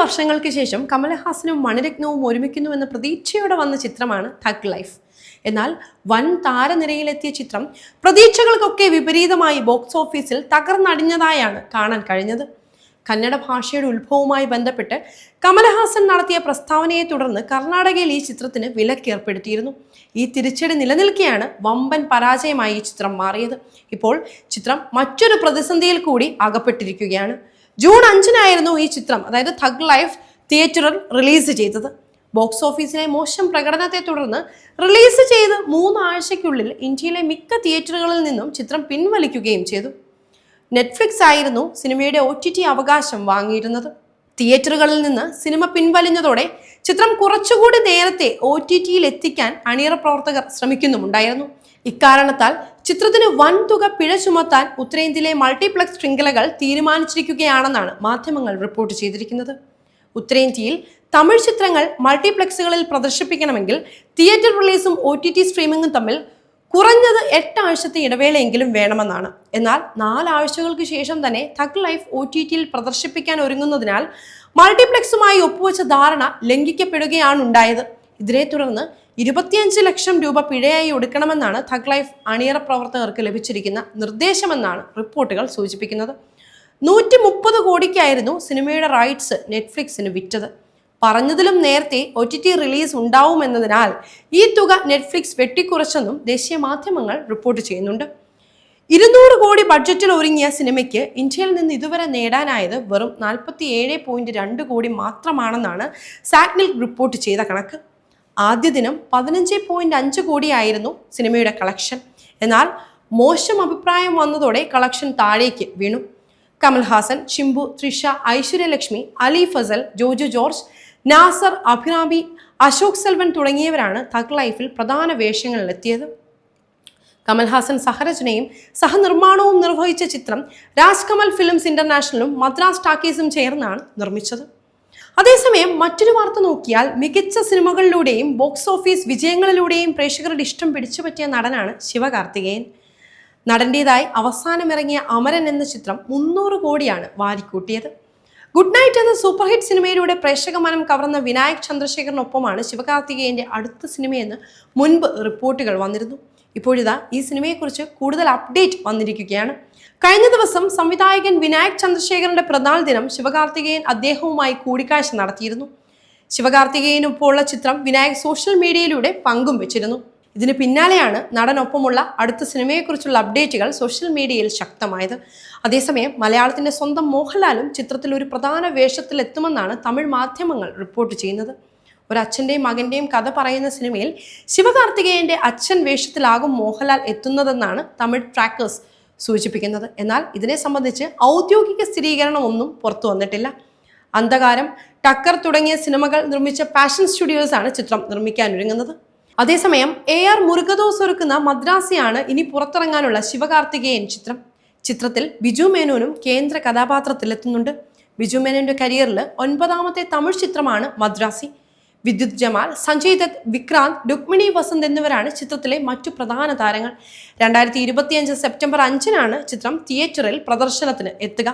വർഷങ്ങൾക്ക് ശേഷം കമലഹാസനും മണിരത്നവും ഒരുമിക്കുന്നുവെന്ന പ്രതീക്ഷയോടെ വന്ന ചിത്രമാണ് തഗ് ലൈഫ് എന്നാൽ വൻ താരനിരയിലെത്തിയ ചിത്രം പ്രതീക്ഷകൾക്കൊക്കെ വിപരീതമായി ബോക്സ് ഓഫീസിൽ തകർന്നടിഞ്ഞതായാണ് കാണാൻ കഴിഞ്ഞത്. കന്നഡ ഭാഷയുടെ ഉത്ഭവവുമായി ബന്ധപ്പെട്ട് കമലഹാസൻ നടത്തിയ പ്രസ്താവനയെ തുടർന്ന് കർണാടകയിൽ ഈ ചിത്രത്തിന് വിലക്കേർപ്പെടുത്തിയിരുന്നു ഈ തിരിച്ചടി നിലനിൽക്കെയാണ് വമ്പൻ പരാജയമായി ഈ ചിത്രം മാറിയത്. ഇപ്പോൾ ചിത്രം മറ്റൊരു പ്രതിസന്ധിയിൽ കൂടി അകപ്പെട്ടിരിക്കുകയാണ്. ജൂൺ അഞ്ചിനായിരുന്നു ഈ ചിത്രം അതായത് തഗ് ലൈഫ് തിയേറ്ററിൽ റിലീസ് ചെയ്തത്. ബോക്സ് ഓഫീസിലെ മോശം പ്രകടനത്തെ തുടർന്ന് റിലീസ് ചെയ്ത് മൂന്നാഴ്ചയ്ക്കുള്ളിൽ ഇന്ത്യയിലെ മിക്ക തിയേറ്ററുകളിൽ നിന്നും ചിത്രം പിൻവലിക്കുകയും ചെയ്തു. നെറ്റ്ഫ്ലിക്സ് ആയിരുന്നു സിനിമയുടെ ഒ അവകാശം വാങ്ങിയിരുന്നത്. തിയേറ്ററുകളിൽ നിന്ന് സിനിമ പിൻവലിഞ്ഞതോടെ ചിത്രം കുറച്ചുകൂടി നേരത്തെ ഒ ടി ടിയിൽ എത്തിക്കാൻ അണിയറ പ്രവർത്തകർ ശ്രമിക്കുന്നുമുണ്ടായിരുന്നു. ഇക്കാരണത്താൽ ചിത്രത്തിന് വൻതുക പിഴ ചുമത്താൻ ഉത്തരേന്ത്യയിലെ മൾട്ടിപ്ലക്സ് ശൃംഖലകൾ തീരുമാനിച്ചിരിക്കുകയാണെന്നാണ് മാധ്യമങ്ങൾ റിപ്പോർട്ട് ചെയ്തിരിക്കുന്നത്. ഉത്തരേന്ത്യയിൽ തമിഴ് ചിത്രങ്ങൾ മൾട്ടിപ്ലക്സുകളിൽ പ്രദർശിപ്പിക്കണമെങ്കിൽ തിയേറ്റർ റിലീസും ഒ ടി ടി സ്ട്രീമിംഗും തമ്മിൽ കുറഞ്ഞത് എട്ട് ആഴ്ചത്തെ ഇടവേളയെങ്കിലും വേണമെന്നാണ്. എന്നാൽ നാലാഴ്ചകൾക്ക് ശേഷം തന്നെ തക് ലൈഫ് ഒ ടി ടിയിൽ പ്രദർശിപ്പിക്കാൻ ഒരുങ്ങുന്നതിനാൽ മൾട്ടിപ്ലക്സുമായി ഒപ്പുവെച്ച ധാരണ ലംഘിക്കപ്പെടുകയാണ് ഉണ്ടായത് ഇതിനെ തുടർന്ന് ഇരുപത്തിയഞ്ച് ലക്ഷം രൂപ പിഴയായി ഒടുക്കണമെന്നാണ് തഗ് ലൈഫ് അണിയറ പ്രവർത്തകർക്ക് ലഭിച്ചിരിക്കുന്ന നിർദ്ദേശമെന്നാണ് റിപ്പോർട്ടുകൾ സൂചിപ്പിക്കുന്നത്. നൂറ്റി മുപ്പത് കോടിക്കായിരുന്നു സിനിമയുടെ റൈറ്റ്സ് നെറ്റ്ഫ്ലിക്സിന് വിറ്റത്. പറഞ്ഞതിലും നേരത്തെ ഒ ടി ടി റിലീസ് ഉണ്ടാവുമെന്നതിനാൽ ഈ തുക നെറ്റ്ഫ്ലിക്സ് വെട്ടിക്കുറച്ചെന്നും ദേശീയ മാധ്യമങ്ങൾ റിപ്പോർട്ട് ചെയ്യുന്നുണ്ട്. ഇരുന്നൂറ് കോടി ബഡ്ജറ്റിൽ ഒരുങ്ങിയ സിനിമയ്ക്ക് ഇന്ത്യയിൽ നിന്ന് ഇതുവരെ നേടാനായത് വെറും നാൽപ്പത്തി ഏഴ് പോയിന്റ് രണ്ട് കോടി മാത്രമാണെന്നാണ് സാഗ്നിൽ റിപ്പോർട്ട് ചെയ്ത കണക്ക്. ആദ്യ ദിനം പതിനഞ്ച് പോയിന്റ് അഞ്ച് കോടിയായിരുന്നു സിനിമയുടെ കളക്ഷൻ എന്നാൽ മോശം അഭിപ്രായം വന്നതോടെ കളക്ഷൻ താഴേക്ക് വീണു. കമൽഹാസൻ ഷിംബു ത്രിഷ ഐശ്വര്യലക്ഷ്മി അലി ഫസൽ ജോജു ജോർജ് നാസർ അഭിനാബി അശോക് സെൽവൻ തുടങ്ങിയവരാണ് തക് ലൈഫിൽ പ്രധാന വേഷങ്ങളിലെത്തിയത്. കമൽഹാസൻ സഹരചനയും സഹനിർമ്മാണവും നിർവഹിച്ച ചിത്രം രാജ് കമൽ ഫിലിംസ് ഇന്റർനാഷണലും മദ്രാസ് ടാക്കീസും ചേർന്നാണ് നിർമ്മിച്ചത്. അതേസമയം മറ്റൊരു വാർത്ത നോക്കിയാൽ മികച്ച സിനിമകളിലൂടെയും ബോക്സ് ഓഫീസ് വിജയങ്ങളിലൂടെയും പ്രേക്ഷകരുടെ ഇഷ്ടം പിടിച്ചുപറ്റിയ നടനാണ് ശിവകാർത്തികേയൻ. നടന്റേതായി അവസാനമിറങ്ങിയ അമരൻ എന്ന ചിത്രം മുന്നൂറ് കോടിയാണ് വാരിക്കൂട്ടിയത്. ഗുഡ് നൈറ്റ് എന്ന സൂപ്പർ ഹിറ്റ് സിനിമയിലൂടെ പ്രേക്ഷക മനം കവർന്ന വിനായക് ചന്ദ്രശേഖറിനൊപ്പമാണ് ശിവകാർത്തികേയന്റെ അടുത്ത സിനിമയെന്ന് മുൻപ് റിപ്പോർട്ടുകൾ വന്നിരുന്നു. ഇപ്പോഴിതാ ഈ സിനിമയെക്കുറിച്ച് കൂടുതൽ അപ്ഡേറ്റ് വന്നിരിക്കുകയാണ്. കഴിഞ്ഞ ദിവസം സംവിധായകൻ വിനായക് ചന്ദ്രശേഖരന്റെ പിറന്നാൾ ദിനം ശിവകാർത്തികേയൻ അദ്ദേഹവുമായി കൂടിക്കാഴ്ച നടത്തിയിരുന്നു. ശിവകാർത്തികേയനൊപ്പമുള്ള ചിത്രം വിനായക് സോഷ്യൽ മീഡിയയിലൂടെ പങ്കും വെച്ചിരുന്നു. ഇതിന് പിന്നാലെയാണ് നടനൊപ്പമുള്ള അടുത്ത സിനിമയെക്കുറിച്ചുള്ള അപ്ഡേറ്റുകൾ സോഷ്യൽ മീഡിയയിൽ ശക്തമായത്. അതേസമയം മലയാളത്തിന്റെ സ്വന്തം മോഹൻലാലും ചിത്രത്തിൽ ഒരു പ്രധാന വേഷത്തിലെത്തുമെന്നാണ് തമിഴ് മാധ്യമങ്ങൾ റിപ്പോർട്ട് ചെയ്യുന്നത്. ഒരു അച്ഛന്റെയും മകന്റെയും കഥ പറയുന്ന സിനിമയിൽ ശിവകാർത്തികേയന്റെ അച്ഛൻ വേഷത്തിലാകും മോഹൻലാൽ എത്തുന്നതെന്നാണ് തമിഴ് ട്രാക്കേഴ്സ് സൂചിപ്പിക്കുന്നത്. എന്നാൽ ഇതിനെ സംബന്ധിച്ച് ഔദ്യോഗിക സ്ഥിരീകരണമൊന്നും പുറത്തു വന്നിട്ടില്ല. അന്ധകാരം ടക്കർ തുടങ്ങിയ സിനിമകൾ നിർമ്മിച്ച പാഷൻ സ്റ്റുഡിയോസാണ് ചിത്രം നിർമ്മിക്കാൻ ഒരുങ്ങുന്നത് അതേസമയം എ ആർ മുരുകദോസ് ഒരുക്കുന്ന മദ്രാസിയാണ് ഇനി പുറത്തിറങ്ങാനുള്ള ശിവകാർത്തികേയൻ ചിത്രം. ചിത്രത്തിൽ ബിജു മേനോനും കേന്ദ്ര കഥാപാത്രത്തിലെത്തുന്നുണ്ട്. ബിജു മേനോന്റെ കരിയറിൽ ഒൻപതാമത്തെ തമിഴ് ചിത്രമാണ് മദ്രാസി. വിദ്യുത് ജമാൽ സഞ്ജയ് ദത്ത് വിക്രാന്ത് രുക്മിണി വസന്ത് എന്നിവരാണ് ചിത്രത്തിലെ മറ്റു പ്രധാന താരങ്ങൾ. രണ്ടായിരത്തി ഇരുപത്തിയഞ്ച് സെപ്റ്റംബർ അഞ്ചിനാണ് ചിത്രം തിയേറ്ററിൽ പ്രദർശനത്തിന് എത്തുക.